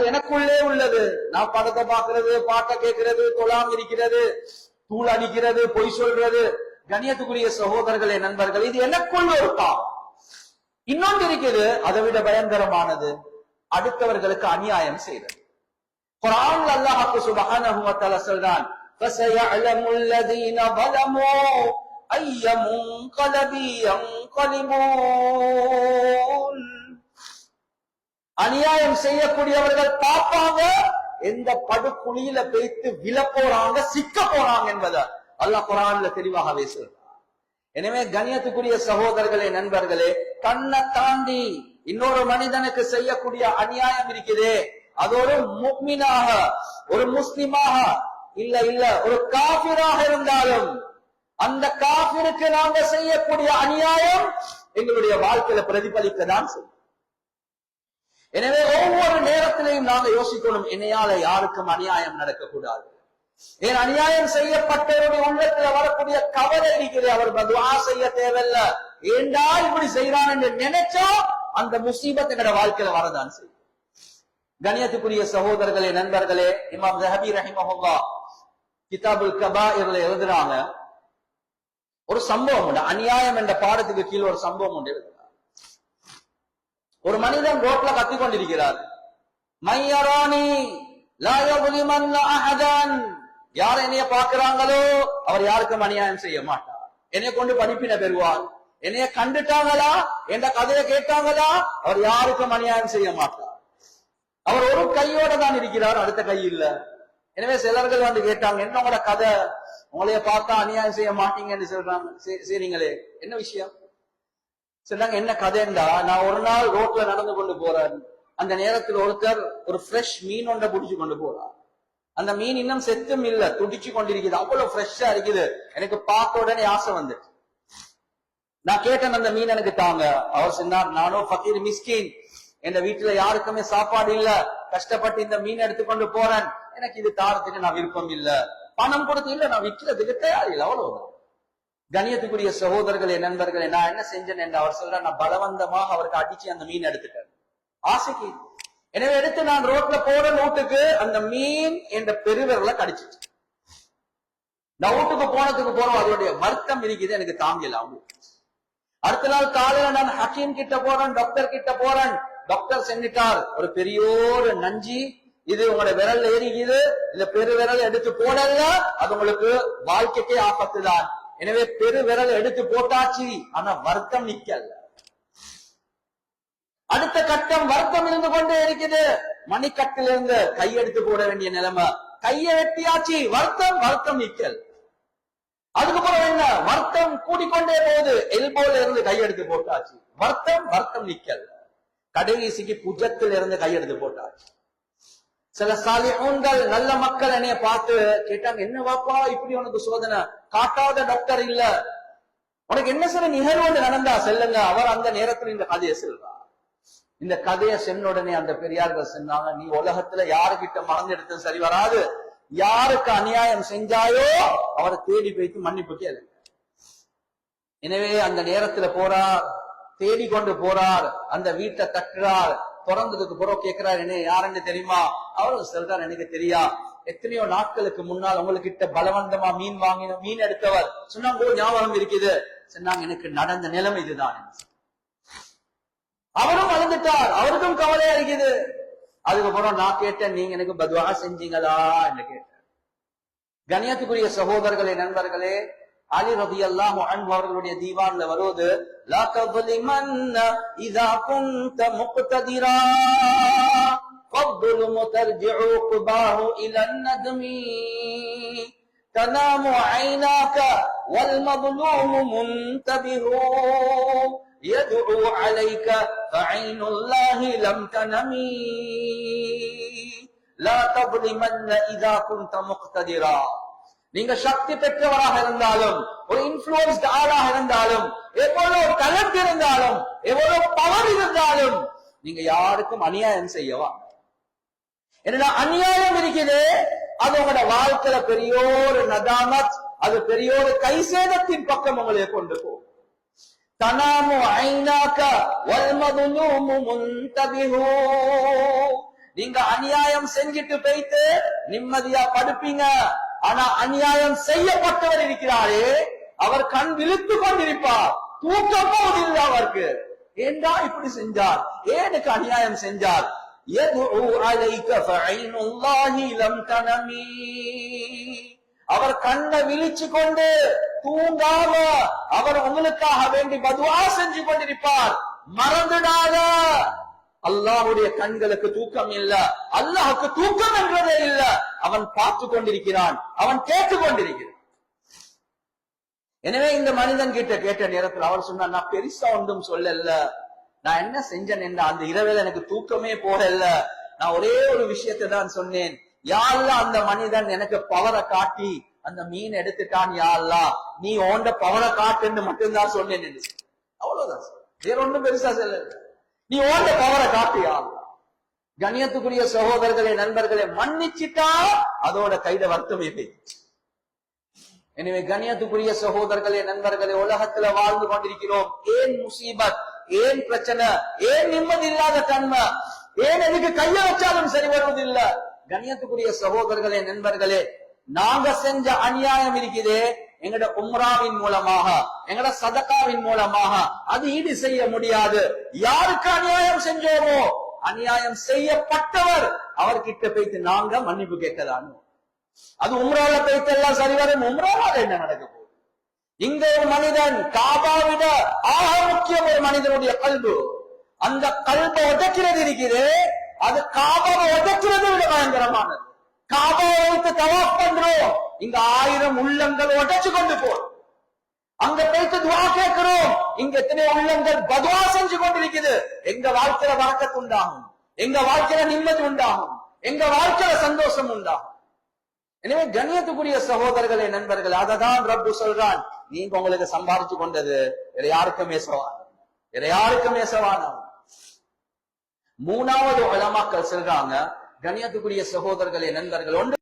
அது எனக்குள்ளே உள்ளது நான் படத்தை பார்க்கிறது பாட்டை கேட்கிறது தொழாம இருக்கிறது தூள் அடிக்கிறது பொய் சொல்றது கண்ணியத்துக்குரிய சகோதரர்களே நண்பர்கள் இது எனக்குள்ள ஒரு பாவம் இன்னொன்று இருக்குது அதை விட பயங்கரமானது அடுத்தவர்களுக்கு அநியாயம் செய்வது குரான் அல்லாஹ் சுபஹானஹு வ தஆலா சொல்றான் فَسَيَعْلَمُ الَّذِينَ ظَلَمُوا أَيَّ مُنقَلَبٍ يَنقَلِبُونَ அநியாயம் செய்யக்கூடியவர்கள் பார்ப்பாங்க எந்த படுக்குழியில பேய்த்து விழ போறாங்க சிக்க போறாங்க என்பதை அல்லாஹ் குரான்ல தெளிவாக சொல்றான் எனவே கண்ணியத்துக்குரிய சகோதரர்களே நண்பர்களே கண்ணை தாண்டி இன்னொரு மனிதனுக்கு செய்யக்கூடிய அநியாயம் இருக்குதே. அது ஒரு முக்மினாக ஒரு முஸ்லிமாக இல்ல இல்ல ஒரு காபிராக இருந்தாலும் அந்த காபிருக்கு நாங்க செய்யக்கூடிய அநியாயம் எங்களுடைய வாழ்க்கையில பிரதிபலிக்க தான் செய்யும். எனவே ஒவ்வொரு நேரத்திலையும் நாங்க யோசிக்கணும் என்னையால யாருக்கும் அநியாயம் நடக்கக்கூடாது. ஏன் அநியாயம் செய்யப்பட்டவருடைய உள்ளத்துல வரக்கூடிய கவலை இருக்கிறது அவர் பதுவா செய்ய தேவையில்ல. ஏண்டா இப்படி செய்யறான் என்று நினைச்சா அந்த முசீபத் எங்களோட வாழ்க்கையில வரதான் செய்யும். கணியத்துக்குரிய சகோதரர்களே நண்பர்களே இமாம் ஜஹபி ரஹிமஹுல்லா கிதாபுல் கபாயிர்ல எழுதுறாங்க ஒரு சம்பவம் உண்டு. அநியாயம் என்ற பாடத்துக்கு கீழே ஒரு சம்பவம் உண்டு எழுதுறாங்க. ஒரு மனிதன் ரோட்ல கத்திக் கொண்டிருக்கிறார் மையராணி அஹதன். யார் என்னைய பார்க்கிறாங்களோ அவர் யாருக்கும் அநியாயம் செய்ய மாட்டார். என்னைய கொண்டு படிப்பின பெறுவார். என்னைய கண்டுட்டாங்களா? என்ற கதையை கேட்டாங்களா? அவர் யாருக்கும் அநியாயம் செய்ய மாட்டார். அவர் ஒரு கையோட தான் இருக்கிறார் அடுத்த கை இல்ல. எனவே சிலர்கள் வந்து கேட்டாங்க என்ன உங்களோட கதை? உங்களைய பார்த்தா அநியாயம் செய்ய மாட்டீங்கன்னு சொல்றாங்க. சரிங்களே என்ன விஷயம்? சொன்னாங்க என்ன கதைண்டா நான் ஒரு நாள் ரோட்ல நடந்து கொண்டு போறேன். அந்த நேரத்தில் ஒருத்தர் ஒரு ஃப்ரெஷ் மீன் ஒன்றை பிடிச்சு கொண்டு போறார். அந்த மீன் இன்னும் செத்தும் இல்ல துடிச்சு கொண்டிருக்குது. அவ்வளவு ஃப்ரெஷ்ஷா இருக்குது. எனக்கு பார்க்க உடனே ஆசை வந்துட்டு நான் கேட்டேன் அந்த மீன் எனக்கு தாங்க. அவர் சொன்னார் நானும் ஃபக்கீர் மிஸ்கின். என் வீட்டுல யாருக்குமே சாப்பாடு இல்ல. கஷ்டப்பட்டு இந்த மீன் எடுத்துக்கொண்டு போறேன். எனக்கு இது தாரத்துக்கு நான் விருப்பம் இல்ல. பணம் கொடுத்து இல்ல நான் விற்கிறதுக்கு தயார் இல்லை. அவ்வளவுதான். கணியத்துக்குரிய சகோதரர்களே நண்பர்களே நான் என்ன செஞ்சேன் என்று அவர் சொல்ற நான் பலவந்தமாக அவருக்கு அடிச்சு அந்த மீன் எடுத்துட்டேன். ஆசைக்கு. எனவே எடுத்து நான் ரோட்ல போற நோட்டுக்கு அந்த மீன் என்ற பெருவிரல கடிச்சு நான் வீட்டுக்கு போனதுக்கு போறோம் அதோடைய வருத்தம் இருக்குது எனக்கு தாங்கல அவங்க. அடுத்த நாள் காலையில நான் ஹக்கீம் கிட்ட போறேன் டாக்டர் கிட்ட போறேன். டாக்டர் சென்னிட்டார் ஒரு பெரியோரு நஞ்சி இது உங்களோட விரல் ஏறிக்குது இந்த பெரு விரல் எடுத்து போடல அது உங்களுக்கு வாழ்க்கைக்கே ஆபத்து தான் எனவே பெரு விரல் எடுத்து போட்டாச்சு. ஆனா வருத்தம் நிக்கல. அடுத்த கட்டம் வருத்தம் இருந்து கொண்டே இருக்குது. மணிக்கட்டிலிருந்து கையெடுத்து போட வேண்டிய நிலைமை. கையை வெட்டியாச்சு. வருத்தம் வருத்தம் நிக்கல். அதுக்கப்புறம் என்ன? வருத்தம் கூடிக்கொண்டே போகுது. எல்போல இருந்து கையெடுத்து போட்டாச்சு. வருத்தம் வருத்தம் நிக்கல். கடைசிக்கு புஜத்தில் இருந்து கையெடுத்து போட்டாச்சு. சில சாலிஹூன்கள் நல்ல மக்கள் என்னைய பார்த்து கேட்டாங்க என்ன வாப்பா இப்படி உனக்கு சோதனை? காட்டாத டாக்டர் இல்ல. உனக்கு என்ன சில நிகழ்வு ஒன்று நடந்தா செல்லுங்க. அவர் அந்த நேரத்துல இந்த கதையை சொல்றா இந்த கதையை சென்ன உடனே அந்த பெரியார்கள் சொன்னாங்க நீ உலகத்துல யாருகிட்ட எடுத்தது சரி வராது. யாருக்கு அநியாயம் செஞ்சாயோ அவரை தேடி போய்த்து மன்னிப்பு கேளு எனவே அந்த நேரத்துல போறார் தேடி கொண்டு போறார் அந்த வீட்டை தட்டுறார் திறந்ததுக்கு பிறகு கேட்கிறார் என்ன யாருன்னு தெரியுமா? அவரும் சொல்றார் எனக்கு தெரியா. எத்தனையோ நாட்களுக்கு முன்னால் உங்ககிட்ட பலவந்தமா மீன் வாங்கின மீன் எடுத்தவர். சொன்னாங்க ஞாபகம் இருக்குது. சொன்னாங்க எனக்கு நடந்த நிலைமை இதுதான். அவரும் வளர்ந்துட்டார் அவருக்கும் கவலையா இருக்குது அதுக்கப்புறம் நான் கேட்டேன் நீங்க எனக்கு பதுவா செஞ்சீங்களா? என்று கேட்டேன். கணியத்துக்குரிய சகோதரர்களே நண்பர்களே அலி ரபி ترجع அவர்களுடைய தீவான்ல வருவது تنام عيناك والمظلوم منتبه يدعو عليك فعين الله لم تنم لا تظلمن إذا كنت مقتدرا நீங்க சக்தி பெற்றவராக இருந்தாலும் ஒரு இன்ஃபுளுஸ்ட் ஆளாக இருந்தாலும் எவ்வளவு டேலண்ட் இருந்தாலும் எவ்வளவு பவர் இருந்தாலும் நீங்க யாருக்கும் அநியாயம் செய்யவா? என்னன்னா அநியாயம் இருக்குது? அது உங்களோட வாழ்க்கையில பெரியோரு நதாமத் அது பெரியோரு கைசேதத்தின் பக்கம் உங்களை கொண்டு போகும் தனாமு ஐநாக்க வல்மதுலூமு முன்தபிஹு. நீங்க அநியாயம் செஞ்சுட்டு போயிட்டு நிம்மதியா படுப்பீங்க. ஆனா அநியாயம் செய்யப்பட்டவர் இருக்கிறாரே அவர் கண் விழித்து கொண்டிருப்பார். தூக்கம் போவதில்லை அவருக்கு. ஏண்டா இப்படி செஞ்சார்? ஏனுக்கு அநியாயம் செஞ்சார்? அவர் கண்ணை விழிச்சு கொண்டு தூங்காம அவர் உங்களுக்காக வேண்டி பதுவா செஞ்சு கொண்டிருப்பார். மறந்துடாத. அல்லாஹுடைய கண்களுக்கு தூக்கம் இல்ல. அல்லாஹுக்கு தூக்கம் என்றதே இல்ல. அவன் பார்த்து கொண்டிருக்கிறான். அவன் கேட்டுக் கொண்டிருக்கிறான். எனவே இந்த மனிதன் கிட்ட கேட்ட நேரத்தில் அவர் சொன்னார் நான் பெருசா ஒன்றும் சொல்லல. நான் என்ன செஞ்சேன் என்ற அந்த இரவில் எனக்கு தூக்கமே போகல. நான் ஒரே ஒரு விஷயத்தை தான் சொன்னேன். யாரெல்லாம் அந்த மனிதன் எனக்கு பவரை காட்டி அந்த மீன் எடுத்துட்டான் யாரெல்லாம் நீ ஓண்ட பவரை காட்டுன்னு மட்டும்தான் சொன்னேன் அவ்வளவுதான். வேற ஒண்ணும் பெருசா செல்ல நீ ஓண்ட பவரை காட்டியா கண்ணியத்துக்குரிய சகோதரர்களே நண்பர்களே மன்னிச்சிட்டா அதோட கைத வர்த்தம் இல்லை. எனவே கண்ணியத்துக்குரிய சகோதரர்களே நண்பர்களே உலகத்துல வாழ்ந்து கொண்டிருக்கிறோம். ஏன் முசீபத்? ஏன் பிரச்சனை? ஏன் நிம்மதி இல்லாத தன்மை? ஏன் எதுக்கு கைய வச்சாலும் சரி வருவதில்ல? கண்ணியத்துக்குரிய சகோதரர்களே நண்பர்களே நாங்க செஞ்ச அநியாயம் இருக்குதே எங்கட உம்ராவின் மூலமாக எங்கட சதக்காவின் மூலமாக அது ஈடு செய்ய முடியாது. யாருக்கு அநியாயம் செஞ்சோமோ அநியாயம் செய்யப்பட்டவர் அவர்கிட்ட போய்த்து நாங்க மன்னிப்பு கேட்கலான்னு. அது உம்ரால போய்த்து எல்லாம் சரி வரும் உம்ராவால என்ன நடக்க போகுது? இங்க ஒரு மனிதன் காபாவிட ஆக முக்கியம் ஒரு மனிதனுடைய கல்பு. அந்த கல்பை உதைக்கிறது இருக்குது அது காபாவை உதைக்கிறது விட பயங்கரமானது. காபாவை வைத்து தவாப் பண்றோம். இங்க ஆயிரம் உள்ளங்கள் உடைச்சு கொண்டு போ. அங்க போயிட்டு துவா கேட்கிறோம். இங்க எத்தனை உள்ளங்கள் பதுவா செஞ்சு கொண்டிருக்குது. எங்க வாழ்க்கையில வழக்கத்து உண்டாகும். எங்க வாழ்க்கையில நிம்மதி உண்டாகும். எங்க வாழ்க்கையில சந்தோஷம் உண்டாகும். எனவே கண்ணியத்துக்குரிய சகோதரர்களே நண்பர்கள் அததான் ரப்பு சொல்றான். நீங்க உங்களுக்கு சம்பாதிச்சு கொண்டது வேற யாருக்கும் ஏசவான் வேற யாருக்கும் மூணாவது உலமாக்கள் சொல்றாங்க கண்ணியத்துக்குரிய சகோதரர்களே நண்பர்கள் ஒன்று